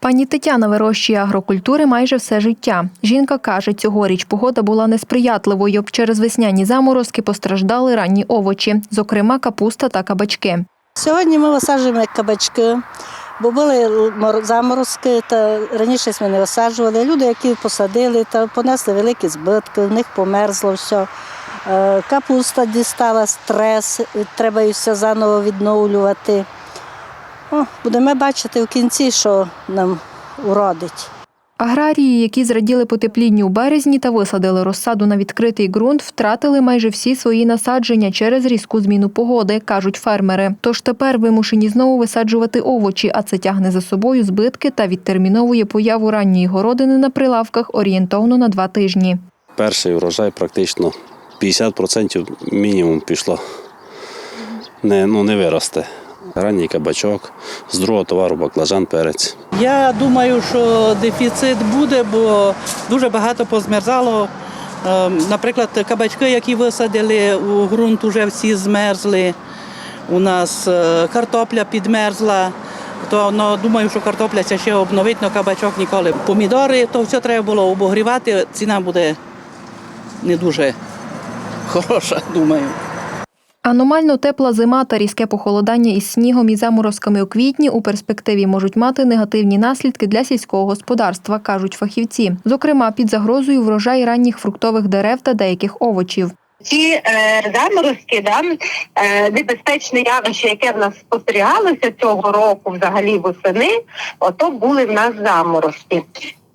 Пані Тетяна вирощує агрокультури майже все життя. Жінка каже, цьогоріч погода була несприятливою. Через весняні заморозки постраждали ранні овочі, зокрема капуста та кабачки. Сьогодні ми висаджуємо кабачки, бо були мор- заморозки, та раніше ми не висаджували. Люди, які посадили, та понесли великі збитки, в них померзло все. Е, Капуста дістала стрес, треба її все заново відновлювати. О, будемо бачити в кінці, що нам уродить. Аграрії, які зраділи потеплінню у березні та висадили розсаду на відкритий ґрунт, втратили майже всі свої насадження через різку зміну погоди, кажуть фермери. Тож тепер вимушені знову висаджувати овочі, а це тягне за собою збитки та відтерміновує появу ранньої городини на прилавках орієнтовно на два тижні. Перший врожай практично 50% мінімум пішло. Не, ну, не виросте. Ранній кабачок, з другого товару баклажан, перець. Я думаю, що дефіцит буде, бо дуже багато позмерзало. Ем, Наприклад, кабачки, які висадили у ґрунт, вже всі змерзли. У нас е, картопля підмерзла. То ну, думаю, що картопля це ще обновить, але кабачок ніколи. Помідори, то все треба було обогрівати. Ціна буде не дуже хороша, думаю. Аномально тепла зима та різке похолодання із снігом і заморозками у квітні у перспективі можуть мати негативні наслідки для сільського господарства, кажуть фахівці. Зокрема, під загрозою врожай ранніх фруктових дерев та деяких овочів. ці е, заморозки, да, е, небезпечне явище, яке в нас спостерігалося цього року, взагалі восени, ото були в нас заморозки.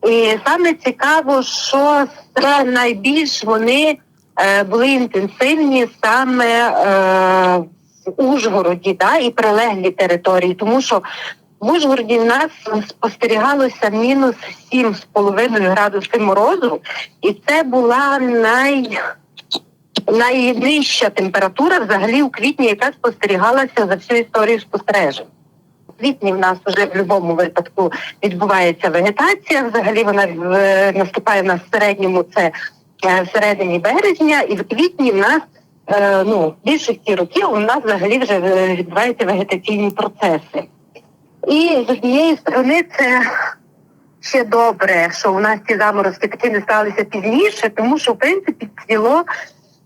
І саме цікаво, що це найбільш вони були інтенсивні саме е, в Ужгороді да, і прилеглі території, тому що в Ужгороді в нас спостерігалося мінус 7,5 градуси морозу, і це була най найнижча температура взагалі у квітні, яка спостерігалася за всю історію спостережень. У квітні в нас вже в будь-якому випадку відбувається вегетація. Взагалі вона е, наступає в середньому це е, в середині березня, і в квітні в нас е, ну, в більшості років у нас взагалі вже е, відбуваються вегетаційні процеси. І з однієї сторони це ще добре, що у нас ці заморозки таки не сталися пізніше, тому що в принципі цвіло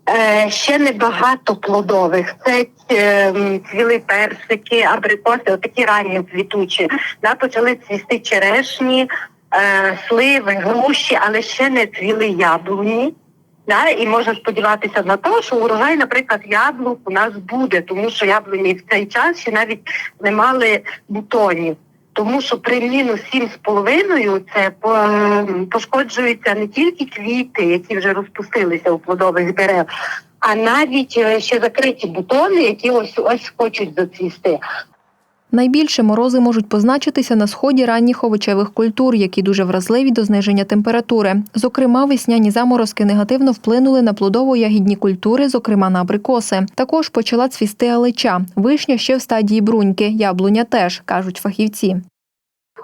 е, ще небагато плодових. Це е, цвіли персики, абрикоси, отакі ранні квітучі. Да, почали цвісти черешні, е, сливи, груші, але ще не цвіли яблуні. Да, і можна сподіватися на те, що урожай, наприклад, яблук у нас буде, тому що яблуні в цей час ще навіть не мали бутонів. Тому що при мінус сім з половиною це ем, пошкоджуються не тільки квіти, які вже розпустилися у плодових дерев, а навіть е, ще закриті бутони, які ось ось хочуть зацвісти. Найбільше морози можуть позначитися на сході ранніх овочевих культур, які дуже вразливі до зниження температури. Зокрема, весняні заморозки негативно вплинули на плодово-ягідні культури, зокрема на абрикоси. Також почала цвісти алеча. Вишня ще в стадії бруньки, яблуня теж, кажуть фахівці.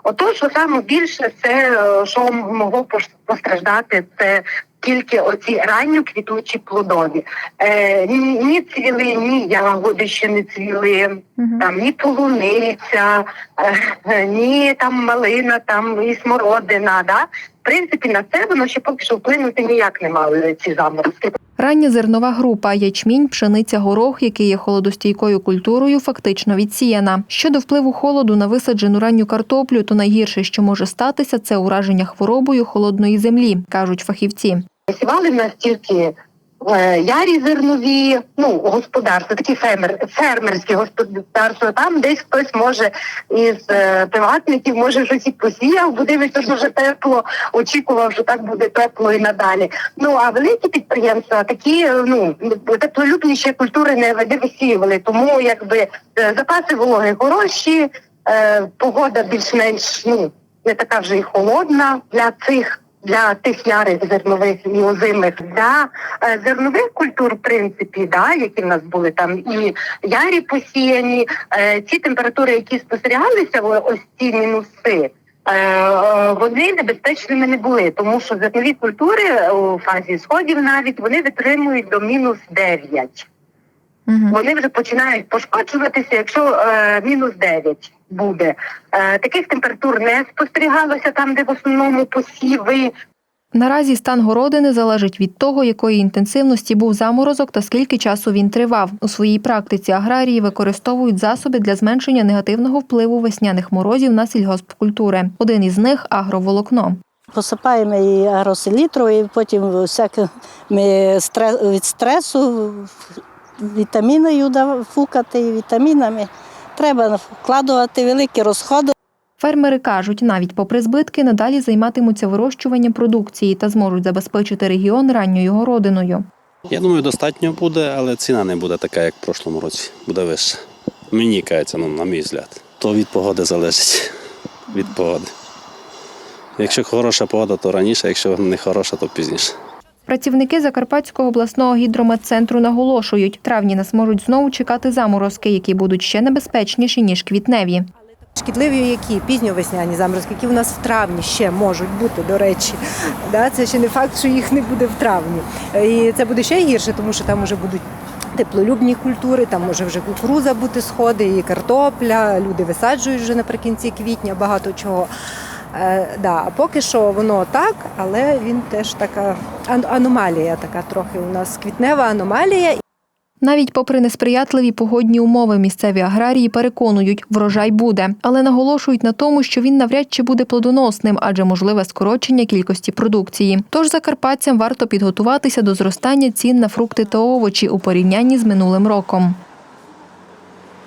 Ото, що саме більше, це е, що могло постраждати, це тільки оці ранньо квітучі плодові. Е, ні, ні цвіли, ні ягоди ще не цвіли, там ні полуниця, е, ні там малина, там і смородина. Да? В принципі, на це воно ще поки що вплинути ніяк не мали ці заморозки. Рання зернова група ячмінь, пшениця, горох, який є холодостійкою культурою, фактично відсіяна. Щодо впливу холоду на висаджену ранню картоплю, то найгірше, що може статися, це ураження хворобою холодної землі, кажуть фахівці. Сівали в нас тільки е, ярі зернові, ну, господарства, такі фермер, фермерські господарства. Там десь хтось може із е, приватників, може щось і посіяв, бо дивиться, що дуже тепло, очікував, що так буде тепло і надалі. Ну, а великі підприємства такі, е, ну, теплолюбні ще культури не, не висіювали, тому якби е, запаси вологи хороші, е, погода більш-менш, ну, не така вже й холодна для цих для тих ярих зернових і озимих для е, зернових культур, в принципі, да, які в нас були там і ярі посіяні. Е, ці температури, які спостерігалися, ось ці мінуси. е, Вони небезпечними не були, тому що зернові культури у фазі сходів навіть вони витримують до мінус 9. Угу. Вони вже починають пошкоджуватися, якщо е, мінус 9 буде. Е, таких температур не спостерігалося там, де в основному посіви. Наразі стан городини залежить від того, якої інтенсивності був заморозок та скільки часу він тривав. У своїй практиці аграрії використовують засоби для зменшення негативного впливу весняних морозів на сільгоспкультури. Один із них агроволокно. Посипаємо її агроселітрою, і потім стре- від стресу вітаміною фукати і вітамінами. Треба вкладувати великі розходи. Фермери кажуть, навіть попри збитки надалі займатимуться вирощуванням продукції та зможуть забезпечити регіон ранньою городиною. Я думаю, достатньо буде, але ціна не буде така, як в прошлому році. Буде вища. Мені кається, ну, на мій взгляд. То від погоди залежить. Від погоди. Якщо хороша погода, то раніше, якщо не хороша, то пізніше. Працівники Закарпатського обласного гідрометцентру наголошують, травні нас можуть знову чекати заморозки, які будуть ще небезпечніші ніж квітневі. Шкідливі які пізньовесняні заморозки, які у нас в травні ще можуть бути, до речі. Да, це ще не факт, що їх не буде в травні. І це буде ще гірше, тому що там вже будуть теплолюбні культури, там може вже кукуруза бути сходи, і картопля. Люди висаджують вже наприкінці квітня багато чого. Е, да, поки що воно так, але він теж така аномалія, така трохи у нас квітнева аномалія. Навіть попри несприятливі погодні умови, місцеві аграрії переконують, врожай буде, але наголошують на тому, що він навряд чи буде плодоносним, адже можливе скорочення кількості продукції. Тож закарпатцям варто підготуватися до зростання цін на фрукти та овочі у порівнянні з минулим роком.